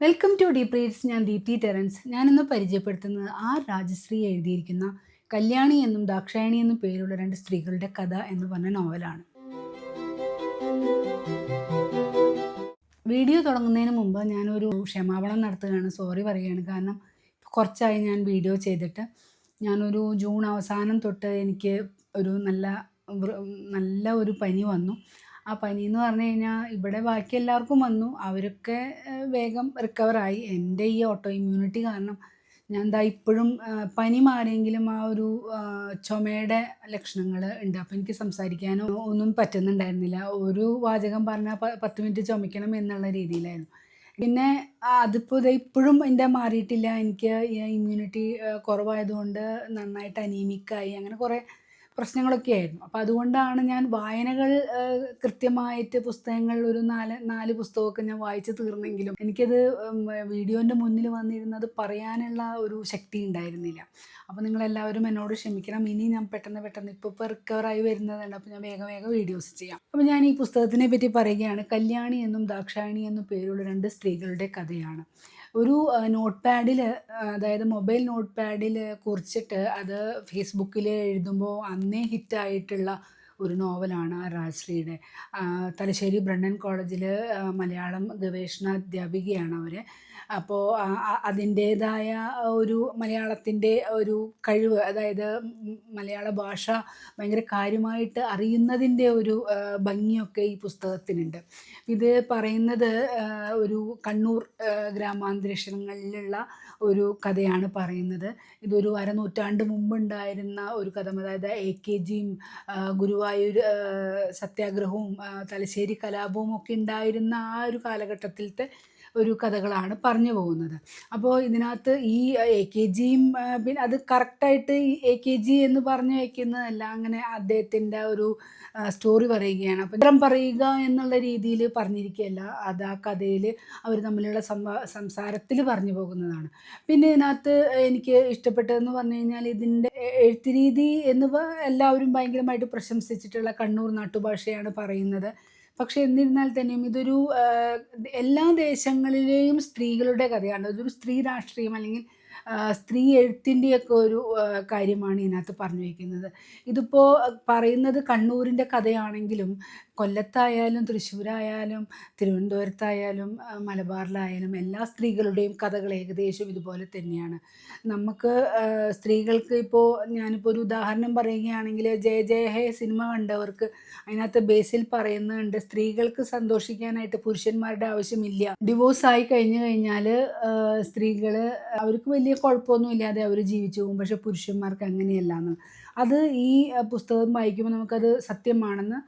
Welcome to deep reads ഞാൻ Deepthi Terence. ഞാനിന്ന് പരിചയപ്പെടുത്തുന്നത് ആർ രാജശ്രീ എഴുതിയിരിക്കുന്ന കല്യാണി എന്നും ദാക്ഷായണി എന്നും പേരുള്ള രണ്ട് സ്ത്രീകളുടെ കഥ എന്ന് പറഞ്ഞ നോവലാണ്. വീഡിയോ തുടങ്ങുന്നതിന് മുമ്പ് ഞാനൊരു ക്ഷമാപണം നടത്തുകയാണ്. സോറി പറയുകയാണ്. കാരണം കുറച്ചായി ഞാൻ വീഡിയോ ചെയ്തിട്ട് ഞാനൊരു ജൂൺ അവസാനം തൊട്ട് എനിക്ക് ഒരു നല്ല നല്ല ഒരു പനി വന്നു. ആ പനി എന്ന് പറഞ്ഞു കഴിഞ്ഞാൽ ഇവിടെ ബാക്കി എല്ലാവർക്കും വന്നു. അവരൊക്കെ വേഗം റിക്കവറായി എന്റെ ഈ ഓട്ടോ ഇമ്മ്യൂണിറ്റി കാരണം ഞാൻ എന്താ ഇപ്പോഴും പനി മാറിയെങ്കിലും ആ ഒരു ചുമയുടെ ലക്ഷണങ്ങൾ ഉണ്ട്. അപ്പോൾ എനിക്ക് സംസാരിക്കാനോ ഒന്നും പറ്റുന്നുണ്ടായിരുന്നില്ല. ഒരു വാചകം പറഞ്ഞാൽ പത്ത് മിനിറ്റ് ചുമക്കണം എന്നുള്ള രീതിയിലായിരുന്നു. പിന്നെ അതിപ്പോൾ ഇത് ഇപ്പോഴും എന്റെ മാറിയിട്ടില്ല. എനിക്ക് ഇമ്മ്യൂണിറ്റി കുറവായതുകൊണ്ട് നന്നായിട്ട് അനീമിക്കായി അങ്ങനെ കുറേ പ്രശ്നങ്ങളൊക്കെ ആയിരുന്നു. അപ്പോൾ അതുകൊണ്ടാണ് ഞാൻ വായനകൾ കൃത്യമായിട്ട് പുസ്തകങ്ങൾ ഒരു നാല് നാല് പുസ്തകമൊക്കെ ഞാൻ വായിച്ചു തീർന്നെങ്കിലും എനിക്കത് വീഡിയോന്റെ മുന്നിൽ വന്നിരുന്നത് പറയാനുള്ള ഒരു ശക്തി ഉണ്ടായിരുന്നില്ല. അപ്പോൾ നിങ്ങളെല്ലാവരും എന്നോട് ക്ഷമിക്കണം. ഇനി ഞാൻ പെട്ടെന്ന് പെട്ടെന്ന് ഇപ്പോൾ ഇപ്പോൾ റിക്കവറായി വരുന്നതുണ്ട് അപ്പോൾ ഞാൻ വേഗം വേഗം വീഡിയോസ് ചെയ്യാം. അപ്പോൾ ഞാൻ ഈ പുസ്തകത്തിനെ പറ്റി പറയുകയാണ്. കല്യാണി എന്നും ദാക്ഷായണി എന്നും പേരുള്ള രണ്ട് സ്ത്രീകളുടെ കഥയാണ്. ഒരു നോട്ട് പാഡിൽ അതായത് മൊബൈൽ നോട്ട് പാഡിൽ കുറിച്ചിട്ട് അത് ഫേസ്ബുക്കിൽ എഴുതുമ്പോൾ അന്നേ ഹിറ്റായിട്ടുള്ള ഒരു നോവലാണ് രാജശ്രീയുടെ. തലശ്ശേരി ബ്രണ്ണൻ കോളേജിൽ മലയാളം ഗവേഷണ അധ്യാപികയാണ് അവർ അപ്പോൾ അതിന്റേതായ ഒരു മലയാളത്തിന്റെ ഒരു കഴിവ് അതായത് മലയാള ഭാഷ ഭയങ്കര കാര്യമായിട്ട് അറിയുന്നതിന്റെ ഒരു ഭംഗിയൊക്കെ ഈ പുസ്തകത്തിനുണ്ട്. ഇത് പറയുന്നത് ഒരു കണ്ണൂർ ഗ്രാമാന്തരീക്ഷങ്ങളിലുള്ള ഒരു കഥയാണ് പറയുന്നത്. ഇതൊരു അരനൂറ്റാണ്ട് മുമ്പുണ്ടായിരുന്ന ഒരു കഥ അതായത് എ കെ ജിയും ഗുരുവായൂർ സത്യാഗ്രഹവും തലശ്ശേരി കലാപവും ഒക്കെ ഉണ്ടായിരുന്ന ആ ഒരു കാലഘട്ടത്തിലത്തെ ഒരു കഥകളാണ് പറഞ്ഞു പോകുന്നത്. അപ്പോൾ ഇതിനകത്ത് ഈ എ കെ ജിയും പിന്നെ അത് കറക്റ്റായിട്ട് ഈ എ കെ ജി എന്ന് പറഞ്ഞു വയ്ക്കുന്നതല്ല അങ്ങനെ അദ്ദേഹത്തിന്റെ ഒരു സ്റ്റോറി പറയുകയാണ്. അപ്പം ചിത്രം പറയുക എന്നുള്ള രീതിയിൽ പറഞ്ഞിരിക്കുകയല്ല. അത് ആ കഥയിൽ അവർ തമ്മിലുള്ള സംസാരത്തിൽ പറഞ്ഞു പോകുന്നതാണ്. പിന്നെ ഇതിനകത്ത് എനിക്ക് ഇഷ്ടപ്പെട്ടതെന്ന് പറഞ്ഞു കഴിഞ്ഞാൽ ഇതിന്റെ എഴുത്ത് രീതി എന്ന് എല്ലാവരും ഭയങ്കരമായിട്ട് പ്രശംസിച്ചിട്ടുള്ള കണ്ണൂർ നാട്ടുഭാഷയാണ് പറയുന്നത്. പക്ഷെ എന്നിരുന്നാൽ തന്നെയും ഇതൊരു എല്ലാ ദേശങ്ങളിലെയും സ്ത്രീകളുടെ കഥയാണ്. ഇതൊരു സ്ത്രീ രാഷ്ട്രീയം അല്ലെങ്കിൽ സ്ത്രീ എഴുത്തിന്റെയൊക്കെ ഒരു കാര്യമാണ് ഇതിനകത്ത് പറഞ്ഞു വയ്ക്കുന്നത് ഇതിപ്പോൾ പറയുന്നത് കണ്ണൂരിന്റെ കഥയാണെങ്കിലും കൊല്ലത്തായാലും തൃശ്ശൂരായാലും തിരുവനന്തപുരത്തായാലും മലബാറിലായാലും എല്ലാ സ്ത്രീകളുടെയും കഥകൾ ഏകദേശം ഇതുപോലെ തന്നെയാണ്. നമുക്ക് സ്ത്രീകൾക്ക് ഇപ്പോൾ ഞാനിപ്പോൾ ഒരു ഉദാഹരണം പറയുകയാണെങ്കിൽ ജയ ജയ ഹേ സിനിമ കണ്ടവർക്ക് അതിനകത്ത് ബേസിൽ പറയുന്നുണ്ട് സ്ത്രീകൾക്ക് സന്തോഷിക്കാനായിട്ട് പുരുഷന്മാരുടെ ആവശ്യമില്ല. ഡിവോഴ്സ് ആയി കഴിഞ്ഞു കഴിഞ്ഞാൽ സ്ത്രീകൾ അവർക്ക് വലിയ കുഴപ്പമൊന്നും ഇല്ലാതെ അവർ ജീവിച്ചു പോകും. പക്ഷെ പുരുഷന്മാർക്ക് അങ്ങനെയല്ല എന്ന്. അത് ഈ പുസ്തകം വായിക്കുമ്പോൾ നമുക്കത് സത്യമാണെന്ന്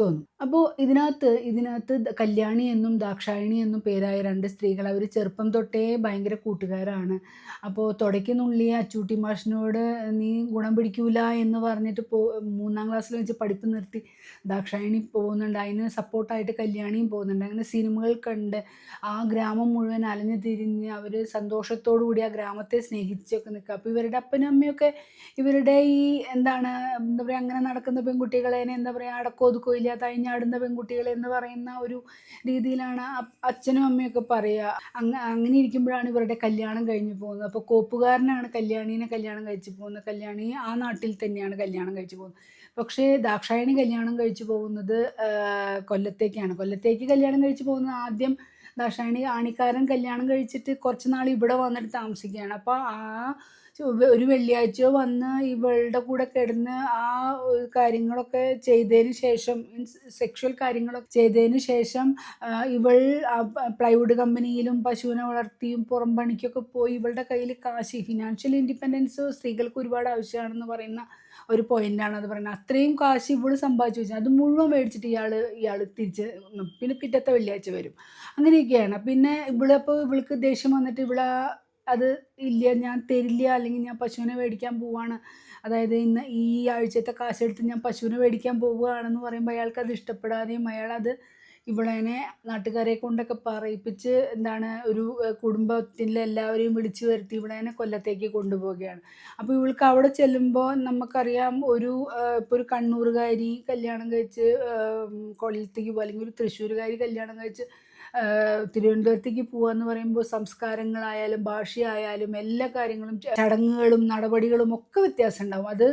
തോന്നും അപ്പോൾ ഇതിനകത്ത് ഇതിനകത്ത് കല്യാണി എന്നും ദാക്ഷായണി എന്നും പേരായ രണ്ട് സ്ത്രീകൾ അവർ ചെറുപ്പം തൊട്ടേ ഭയങ്കര കൂട്ടുകാരാണ്. അപ്പോൾ തുടയ്ക്കുന്നുള്ളി അച്ചൂട്ടി മാഷിനോട് നീ ഗുണം പിടിക്കൂല എന്ന് പറഞ്ഞിട്ട് പോ മൂന്നാം ക്ലാസ്സിൽ വെച്ച് പഠിപ്പ് നിർത്തി ദാക്ഷായണി പോകുന്നുണ്ട്. അതിന് സപ്പോർട്ടായിട്ട് കല്യാണിയും പോകുന്നുണ്ട്. അങ്ങനെ സിനിമകൾ കണ്ട് ആ ഗ്രാമം മുഴുവൻ അലഞ്ഞു തിരിഞ്ഞ് അവർ സന്തോഷത്തോടു കൂടി ആ ഗ്രാമത്തെ സ്നേഹിച്ചൊക്കെ നിൽക്കുക. അപ്പോൾ ഇവരുടെ അപ്പനും അമ്മയൊക്കെ ഇവരുടെ ഈ എന്താണ് എന്താ പറയുക അങ്ങനെ നടക്കുന്ന പെൺകുട്ടികളെ എന്താ പറയുക അടക്കോ ഒതുക്കോ ഇല്ലാത്ത അഴിഞ്ഞാടുന്ന പെൺകുട്ടികൾ എന്ന് പറയുന്ന ഒരു രീതിയിലാണ് അച്ഛനും അമ്മയൊക്കെ പറയുക അങ്ങ അങ്ങനെ ഇരിക്കുമ്പോഴാണ് ഇവരുടെ കല്യാണം കഴിഞ്ഞു പോകുന്നത്. അപ്പോൾ കോപ്പുകാരനാണ് കല്യാണീനെ കല്യാണം കഴിച്ചു പോകുന്നത്. കല്യാണി ആ നാട്ടിൽ തന്നെയാണ് കല്യാണം കഴിച്ചു പോകുന്നത്. പക്ഷേ ദാക്ഷായണി കല്യാണം കഴിച്ചു പോകുന്നത് കൊല്ലത്തേക്കാണ്. കൊല്ലത്തേക്ക് കല്യാണം കഴിച്ചു പോകുന്നത് ആദ്യം ദാക്ഷായണി ആണിക്കാരൻ കല്യാണം കഴിച്ചിട്ട് കുറച്ച് നാൾ ഇവിടെ വന്നിട്ട് താമസിക്കുകയാണ്. അപ്പോൾ ആ ഒരു വെള്ളിയാഴ്ച വന്ന് ഇവളുടെ കൂടെ കിടന്ന് ആ കാര്യങ്ങളൊക്കെ ചെയ്തതിന് ശേഷം മീൻസ് സെക്ഷൽ കാര്യങ്ങളൊക്കെ ചെയ്തതിന് ശേഷം ഇവൾ പ്ലൈവുഡ് കമ്പനിയിലും പശുവിനെ വളർത്തിയും പുറം പണിക്കൊക്കെ പോയി ഇവളുടെ കയ്യിൽ കാശ് ഫിനാൻഷ്യൽ ഇൻഡിപെൻഡൻസ് സ്ത്രീകൾക്ക് ഒരുപാട് ആവശ്യമാണെന്ന് പറയുന്ന ഒരു പോയിന്റാണ് അത് പറയുന്നത്. അത്രയും കാശ് ഇവൾ സമ്പാദിച്ചു വെച്ചാൽ അത് മുഴുവൻ മേടിച്ചിട്ട് ഇയാൾ ഇയാൾ തിരിച്ച് പിന്നെ പിറ്റത്തെ വെള്ളിയാഴ്ച വരും. അങ്ങനെയൊക്കെയാണ്. പിന്നെ ഇവിടെ അപ്പോൾ ഇവൾക്ക് ദേഷ്യം വന്നിട്ട് ഇവളെ അത് ഇല്ല ഞാൻ തരില്ല അല്ലെങ്കിൽ ഞാൻ പശുവിനെ മേടിക്കാൻ പോവാണ്. അതായത് ഇന്ന് ഈ ആഴ്ചത്തെ കാശെടുത്ത് ഞാൻ പശുവിനെ മേടിക്കാൻ പോവുകയാണെന്ന് പറയുമ്പോൾ അയാൾക്ക് അത് ഇഷ്ടപ്പെടാതെയും അയാളത് ഇവളെനെ നാട്ടുകാരെ കൊണ്ടൊക്കെ പറയിപ്പിച്ച് എന്താണ് ഒരു കുടുംബത്തിലെ എല്ലാവരെയും വിളിച്ചു വരുത്തി ഇവളെനെ കൊല്ലത്തേക്ക് കൊണ്ടുപോവുകയാണ്. അപ്പോൾ ഇവൾക്ക് അവിടെ ചെല്ലുമ്പോൾ നമുക്കറിയാം ഒരു ഇപ്പോൾ ഒരു കണ്ണൂറുകാരി കല്യാണം കഴിച്ച് കൊല്ലത്തേക്ക് പോകും അല്ലെങ്കിൽ ഒരു തൃശ്ശൂരുകാരി കല്യാണം കഴിച്ച് തിരുവനന്തപുരത്തേക്ക് എന്ന് പറയുമ്പോൾ സംസ്കാരങ്ങളായാലും ഭാഷയായാലും എല്ലാ കാര്യങ്ങളും ചടങ്ങുകളും നടപടികളും ഒക്കെ വ്യത്യാസം ഉണ്ടാവും അത്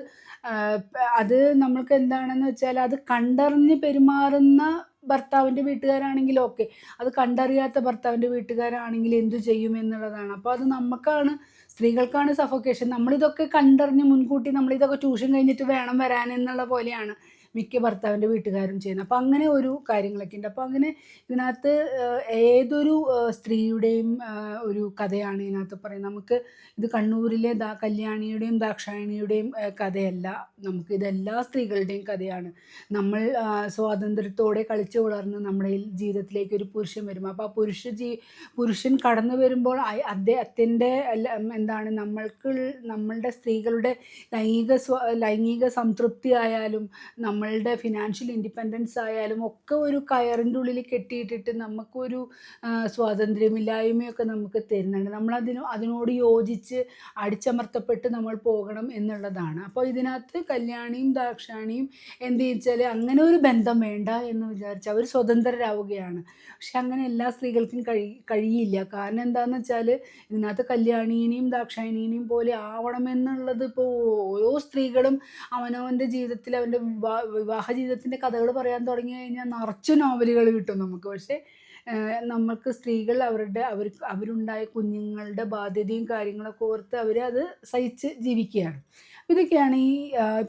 അത് നമ്മൾക്ക് എന്താണെന്ന് വെച്ചാൽ അത് കണ്ടറിഞ്ഞ് പെരുമാറുന്ന ഭർത്താവിന്റെ വീട്ടുകാരാണെങ്കിൽ ഓക്കെ അത് കണ്ടറിയാത്ത ഭർത്താവിന്റെ വീട്ടുകാരാണെങ്കിൽ എന്തു ചെയ്യും എന്നുള്ളതാണ്. അപ്പോൾ അത് നമുക്കാണ് സ്ത്രീകൾക്കാണ് സഫോക്കേഷൻ. നമ്മളിതൊക്കെ കണ്ടറിഞ്ഞ് മുൻകൂട്ടി നമ്മളിതൊക്കെ ട്യൂഷൻ കഴിഞ്ഞിട്ട് വേണം വരാൻ എന്നുള്ള പോലെയാണ്. മിക്ക ഭർത്താവിന്റെ വീട്ടുകാരും ചെയ്യുന്നത്. അപ്പോൾ അങ്ങനെ ഒരു കാര്യങ്ങളൊക്കെ ഉണ്ട്. അപ്പോൾ അങ്ങനെ ഇതിനകത്ത് ഏതൊരു സ്ത്രീയുടെയും ഒരു കഥയാണ് ഇതിനകത്ത് പറയുന്നത്. നമുക്ക് ഇത് കണ്ണൂരിലെ ദാ കല്യാണിയുടെയും ദാക്ഷായണിയുടെയും കഥയല്ല. നമുക്ക് ഇതെല്ലാ സ്ത്രീകളുടെയും കഥയാണ്. നമ്മൾ സ്വാതന്ത്ര്യത്തോടെ കളിച്ചു വളർന്ന് നമ്മുടെ ജീവിതത്തിലേക്ക് ഒരു പുരുഷൻ വരും അപ്പോൾ ആ പുരുഷ ജീ പുരുഷൻ കടന്നു വരുമ്പോൾ അദ്ദേഹത്തിന്റെ എന്താണ് നമ്മൾക്ക് നമ്മളുടെ സ്ത്രീകളുടെ ലൈംഗിക ലൈംഗിക സംതൃപ്തി ആയാലും നമ്മൾ നമ്മളുടെ ഫിനാൻഷ്യൽ ഇൻഡിപെൻഡൻസ് ആയാലും ഒക്കെ ഒരു കയറിന്റെ ഉള്ളിൽ കെട്ടിയിട്ടിട്ട് നമുക്കൊരു സ്വാതന്ത്ര്യമില്ലായ്മയൊക്കെ നമുക്ക് തരുന്നുണ്ട്. നമ്മളതിന് അതിനോട് യോജിച്ച് അടിച്ചമർത്തപ്പെട്ട് നമ്മൾ പോകണം എന്നുള്ളതാണ്. അപ്പോൾ ഇതിനകത്ത് കല്യാണിയും ദാക്ഷാണിയും എന്ത് വെച്ചാൽ അങ്ങനെ ഒരു ബന്ധം വേണ്ട എന്ന് വിചാരിച്ച് അവർ സ്വതന്ത്രരാവുകയാണ്. പക്ഷെ അങ്ങനെ എല്ലാ സ്ത്രീകൾക്കും കഴി കഴിയില്ല. കാരണം എന്താണെന്ന് വെച്ചാൽ ഇതിനകത്ത് കല്യാണീനെയും ദാക്ഷായണീനെയും പോലെ ആവണമെന്നുള്ളത് ഇപ്പോൾ ഓരോ സ്ത്രീകളും അവനവന്റെ ജീവിതത്തിൽ അവന്റെ വിവാഹ ജീവിതത്തിന്റെ കഥകൾ പറയാൻ തുടങ്ങി കഴിഞ്ഞാൽ നിറച്ചു നോവലുകൾ കിട്ടും നമുക്ക്. പക്ഷേ നമ്മൾക്ക് സ്ത്രീകൾ അവരുടെ അവർ അവരുണ്ടായ കുഞ്ഞുങ്ങളുടെ ബാധ്യതയും കാര്യങ്ങളൊക്കെ ഓർത്ത് അവരത് സഹിച്ച് ജീവിക്കുകയാണ്. ഇതൊക്കെയാണ് ഈ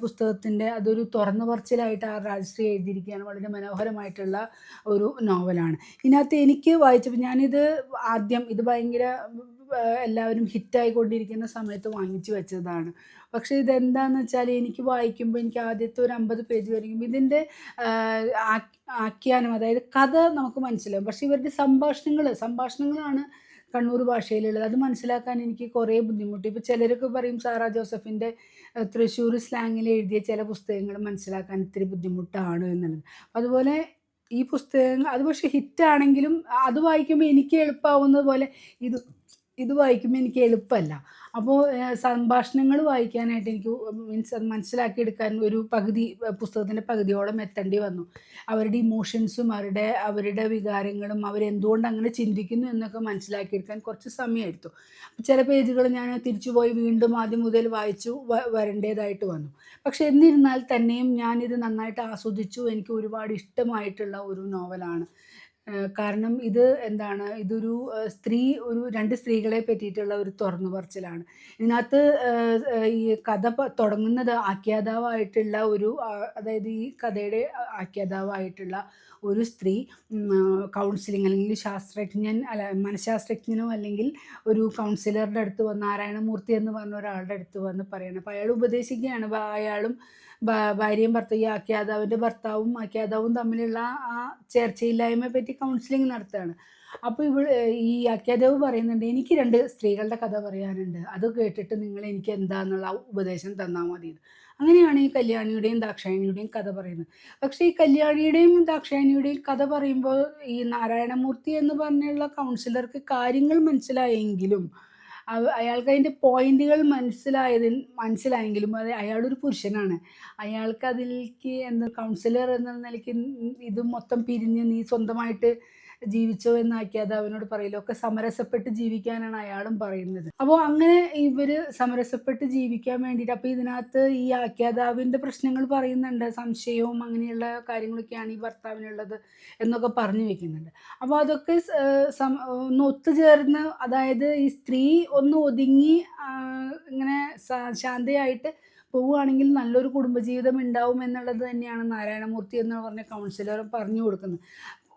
പുസ്തകത്തിന്റെ അതൊരു തുറന്നു പറച്ചിലായിട്ട് ആ രാജശ്രീ എഴുതിയിരിക്കുകയാണ്. വളരെ മനോഹരമായിട്ടുള്ള ഒരു നോവലാണ്. ഇതിനകത്ത് എനിക്ക് വായിച്ചപ്പോൾ ഞാനിത് ആദ്യം ഇത് ഭയങ്കര എല്ലാവരും ഹിറ്റായിക്കൊണ്ടിരിക്കുന്ന സമയത്ത് വാങ്ങിച്ചു വെച്ചതാണ്. പക്ഷേ ഇതെന്താണെന്ന് വെച്ചാൽ എനിക്ക് വായിക്കുമ്പോൾ എനിക്ക് ആദ്യത്തെ ഒരു അമ്പത് പേജ് വരെയും ഇതിന്റെ ആഖ്യാനം അതായത് കഥ നമുക്ക് മനസ്സിലാവും. പക്ഷേ ഇവരുടെ സംഭാഷണങ്ങൾ സംഭാഷണങ്ങളാണ് കണ്ണൂർ ഭാഷയിലുള്ളത്. അത് മനസ്സിലാക്കാൻ എനിക്ക് കുറേ ബുദ്ധിമുട്ട്. ഇപ്പോൾ ചിലരൊക്കെ പറയും സാറാ ജോസഫിന്റെ തൃശ്ശൂർ സ്ലാങ്ങിൽ എഴുതിയ ചില പുസ്തകങ്ങൾ മനസ്സിലാക്കാൻ ഇത്തിരി ബുദ്ധിമുട്ടാണ് എന്നുള്ളത്. അതുപോലെ ഈ പുസ്തകങ്ങൾ അത് പക്ഷേ ഹിറ്റാണെങ്കിലും അത് വായിക്കുമ്പോൾ എനിക്ക് എളുപ്പമാവുന്നത് പോലെ ഇത് ഇത് വായിക്കുമ്പോൾ എനിക്ക് എളുപ്പമല്ല അപ്പോൾ സംഭാഷണങ്ങൾ വായിക്കാനായിട്ട് എനിക്ക് മീൻസ് അത് മനസ്സിലാക്കിയെടുക്കാൻ ഒരു പകുതി പുസ്തകത്തിന്റെ പകുതിയോളം എത്തേണ്ടി വന്നു. അവരുടെ ഇമോഷൻസും അവരുടെ അവരുടെ വികാരങ്ങളും അവരെന്തുകൊണ്ട് അങ്ങനെ ചിന്തിക്കുന്നു എന്നൊക്കെ മനസ്സിലാക്കിയെടുക്കാൻ കുറച്ച് സമയമെടുത്തു. ചില പേജുകൾ ഞാൻ തിരിച്ചു പോയി വീണ്ടും ആദ്യം മുതൽ വായിച്ചു വരേണ്ടതായിട്ട് വന്നു. പക്ഷെ എന്നിരുന്നാൽ തന്നെയും ഞാനിത് നന്നായിട്ട് ആസ്വദിച്ചു. എനിക്ക് ഒരുപാട് ഇഷ്ടമായിട്ടുള്ള ഒരു നോവലാണ്. കാരണം ഇത് എന്താണ് ഇതൊരു സ്ത്രീ ഒരു രണ്ട് സ്ത്രീകളെ പറ്റിയിട്ടുള്ള ഒരു തുറന്നു പറച്ചിലാണ്. ഇതിനകത്ത് ഈ കഥ തുടങ്ങുന്നത് ആഖ്യാതാവായിട്ടുള്ള ഒരു അതായത് ഈ കഥയുടെ ആഖ്യാതാവായിട്ടുള്ള ഒരു സ്ത്രീ കൗൺസിലിംഗ് അല്ലെങ്കിൽ ശാസ്ത്രജ്ഞൻ അല്ല മനഃശാസ്ത്രജ്ഞനോ അല്ലെങ്കിൽ ഒരു കൗൺസിലറുടെ അടുത്ത് വന്ന് നാരായണമൂർത്തി എന്ന് പറഞ്ഞ ഒരാളുടെ അടുത്ത് വന്ന് പറയണം. അപ്പോൾ അയാൾ ഉപദേശിക്കുകയാണ്. അയാളും ഭാര്യയും ഭർത്താവും ഈ ആഖ്യാതാവിന്റെ ഭർത്താവും ആഖ്യാതാവും തമ്മിലുള്ള ആ ചേർച്ചയില്ലായ്മയെ പറ്റി കൗൺസിലിംഗ് നടത്തുകയാണ് അപ്പോൾ ഇവൾ ഈ ആഖ്യാതാവ് പറയുന്നുണ്ട് എനിക്ക് രണ്ട് സ്ത്രീകളുടെ കഥ പറയാനുണ്ട്. അത് കേട്ടിട്ട് നിങ്ങൾ എനിക്ക് എന്താന്നുള്ള ഉപദേശം തന്നാൽ മതി. അങ്ങനെയാണ് ഈ കല്യാണിയുടെയും ദാക്ഷായണിയുടെയും കഥ പറയുന്നത്. പക്ഷേ ഈ കല്യാണിയുടെയും ദാക്ഷായണിയുടെയും കഥ പറയുമ്പോൾ ഈ നാരായണമൂർത്തി എന്ന് പറഞ്ഞുള്ള കൗൺസിലർക്ക് കാര്യങ്ങൾ മനസ്സിലായെങ്കിലും അയാൾക്ക് അതിന്റെ പോയിന്റുകൾ മനസ്സിലായതിൽ മനസ്സിലായെങ്കിലും അത് അയാളൊരു പുരുഷനാണ്. അയാൾക്ക് അതിലേക്ക് എന്താ കൗൺസിലർ എന്ന നിലയ്ക്ക് ഇത് മൊത്തം പിരിഞ്ഞ് നീ സ്വന്തമായിട്ട് ജീവിച്ചോ എന്ന് അവനോട് പറയില്ല. ഒക്കെ സമരസപ്പെട്ട് ജീവിക്കാനാണ് അയാളും പറയുന്നത്. അപ്പോൾ അങ്ങനെ ഇവർ സമരസപ്പെട്ട് ജീവിക്കാൻ വേണ്ടിയിട്ട് അപ്പോൾ ഇതിനകത്ത് ഈ ആഖ്യാതാവിന്റെ പ്രശ്നങ്ങൾ പറയുന്നുണ്ട്. സംശയവും അങ്ങനെയുള്ള കാര്യങ്ങളൊക്കെയാണ് ഈ ഭർത്താവിനുള്ളത് എന്നൊക്കെ പറഞ്ഞു വെക്കുന്നുണ്ട്. അപ്പോൾ അതൊക്കെ ഒന്ന് ഒത്തുചേർന്ന് അതായത് ഈ സ്ത്രീ ഒന്ന് ഒതുങ്ങി ഇങ്ങനെ ശാന്തയായിട്ട് പോവുകയാണെങ്കിൽ നല്ലൊരു കുടുംബജീവിതം ഉണ്ടാവും എന്നുള്ളത് തന്നെയാണ് നാരായണമൂർത്തി എന്ന് പറഞ്ഞ കൗൺസിലർ പറഞ്ഞു കൊടുക്കുന്നത്.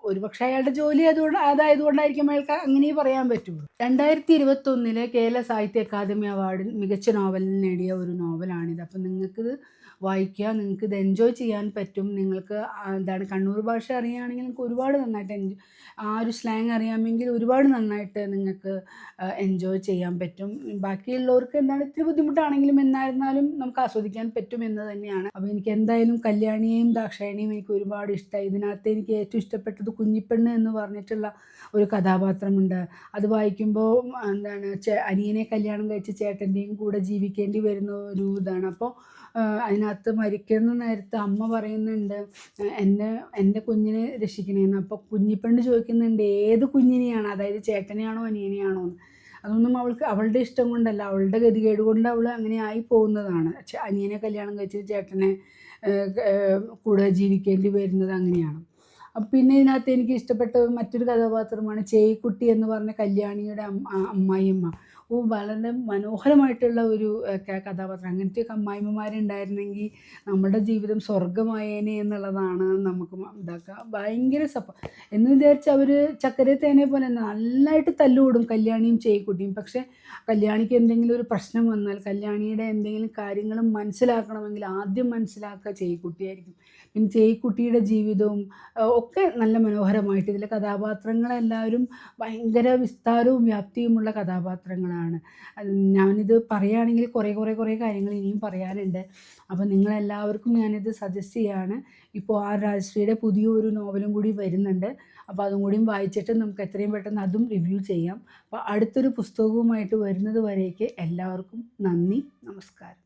ഒരുപക്ഷെ അയാളുടെ ജോലി അതുകൊണ്ട് അതായതുകൊണ്ടായിരിക്കും അയാൾക്ക് അങ്ങനെ പറയാൻ പറ്റുള്ളൂ. രണ്ടായിരത്തി ഇരുപത്തൊന്നിലെ കേരള സാഹിത്യ അക്കാദമി അവാർഡിൽ മികച്ച നോവൽ നേടിയ ഒരു നോവലാണിത്. അപ്പം നിങ്ങൾക്കിത് വായിക്കുക നിങ്ങൾക്ക് ഇത് എൻജോയ് ചെയ്യാൻ പറ്റും. നിങ്ങൾക്ക് എന്താണ് കണ്ണൂർ ഭാഷ അറിയുകയാണെങ്കിൽ നിങ്ങൾക്ക് ഒരുപാട് നന്നായിട്ട് എൻജോയ് ആ ഒരു സ്ലാങ് അറിയാമെങ്കിൽ ഒരുപാട് നന്നായിട്ട് നിങ്ങൾക്ക് എൻജോയ് ചെയ്യാൻ പറ്റും. ബാക്കിയുള്ളവർക്ക് എന്താണ് ഇത്തിരി ബുദ്ധിമുട്ടാണെങ്കിലും എന്നായിരുന്നാലും നമുക്ക് ആസ്വദിക്കാൻ പറ്റും എന്ന് തന്നെയാണ്. അപ്പോൾ എനിക്ക് എന്തായാലും കല്യാണിയെയും ദാക്ഷായണിയും എനിക്ക് ഒരുപാട് ഇഷ്ടമായി. ഇതിനകത്ത് എനിക്ക് ഏറ്റവും ഇഷ്ടപ്പെട്ടത് കുഞ്ഞിപ്പെണ്ണ് എന്ന് പറഞ്ഞിട്ടുള്ള ഒരു കഥാപാത്രമുണ്ട്. അത് വായിക്കുമ്പോൾ എന്താണ് അനിയനെ കല്യാണം കഴിച്ച് ചേട്ടന്റെയും കൂടെ ജീവിക്കേണ്ടി വരുന്ന ഒരു ഇതാണ്. അപ്പോൾ അതിനകത്ത് മരിക്കുന്ന നേരത്ത് അമ്മ പറയുന്നുണ്ട് എന്നെ എന്റെ കുഞ്ഞിനെ രക്ഷിക്കണേന്ന്. അപ്പോൾ കുഞ്ഞിപ്പെണ്ണ് ചോദിക്കുന്നുണ്ട് ഏത് കുഞ്ഞിനെയാണ്? അതായത് ചേട്ടനെയാണോ അനിയനെയാണോ? എന്ന് അതൊന്നും അവൾക്ക് അവളുടെ ഇഷ്ടം കൊണ്ടല്ല അവളുടെ ഗതികേട് കൊണ്ട് അവൾ അങ്ങനെ ആയി പോകുന്നതാണ്. അനിയനെ കല്യാണം കഴിച്ച് ചേട്ടനെ കൂടെ ജീവിക്കേണ്ടി വരുന്നത് അങ്ങനെയാണ്. അപ്പം പിന്നെ ഇതിനകത്ത് എനിക്ക് ഇഷ്ടപ്പെട്ട മറ്റൊരു കഥാപാത്രമാണ് ചേയിക്കുട്ടി എന്ന് പറഞ്ഞ കല്യാണിയുടെ അമ്മ അമ്മായിയമ്മ. വളരെ മനോഹരമായിട്ടുള്ള ഒരു കഥാപാത്രം. അങ്ങനത്തെ അമ്മായിമ്മമാരുണ്ടായിരുന്നെങ്കിൽ നമ്മുടെ ജീവിതം സ്വർഗമായേനെ എന്നുള്ളതാണ് നമുക്ക് ഇതാക്കുക ഭയങ്കര സപ്പ എന്ന് വിചാരിച്ച് അവർ ചക്കരയെ തേനെ പോലെ നല്ലതായിട്ട് തല്ലുകൂടും കല്യാണിയും ചേയിക്കുട്ടിയും പക്ഷേ കല്യാണിക്ക് എന്തെങ്കിലും ഒരു പ്രശ്നം വന്നാൽ കല്യാണിയുടെ എന്തെങ്കിലും കാര്യങ്ങൾ മനസ്സിലാക്കണമെങ്കിൽ ആദ്യം മനസ്സിലാക്കുക ചേയിക്കുട്ടിയായിരിക്കും പിന്നെ ചേയിക്കുട്ടിയുടെ ജീവിതവും ഒക്കെ നല്ല മനോഹരമായിട്ട് ഇതിലെ കഥാപാത്രങ്ങളെല്ലാവരും ഭയങ്കര വിസ്താരവും വ്യാപ്തിയുമുള്ള കഥാപാത്രങ്ങളാണ്. ഞാനിത് പറയുകയാണെങ്കിൽ കുറേ കുറേ കുറേ കാര്യങ്ങൾ ഇനിയും പറയാനുണ്ട്. അപ്പോൾ നിങ്ങളെല്ലാവർക്കും ഞാനിത് സജസ്റ്റ് ചെയ്യാണ്. ഇപ്പോൾ ആ രാജശ്രീയുടെ പുതിയൊരു നോവലും കൂടി വരുന്നുണ്ട്. അപ്പോൾ അതും കൂടിയും വായിച്ചിട്ട് നമുക്ക് എത്രയും പെട്ടെന്ന് അതും റിവ്യൂ ചെയ്യാം. അപ്പോൾ അടുത്തൊരു പുസ്തകവുമായിട്ട് വരുന്നത് വരേക്ക് എല്ലാവർക്കും നന്ദി നമസ്കാരം.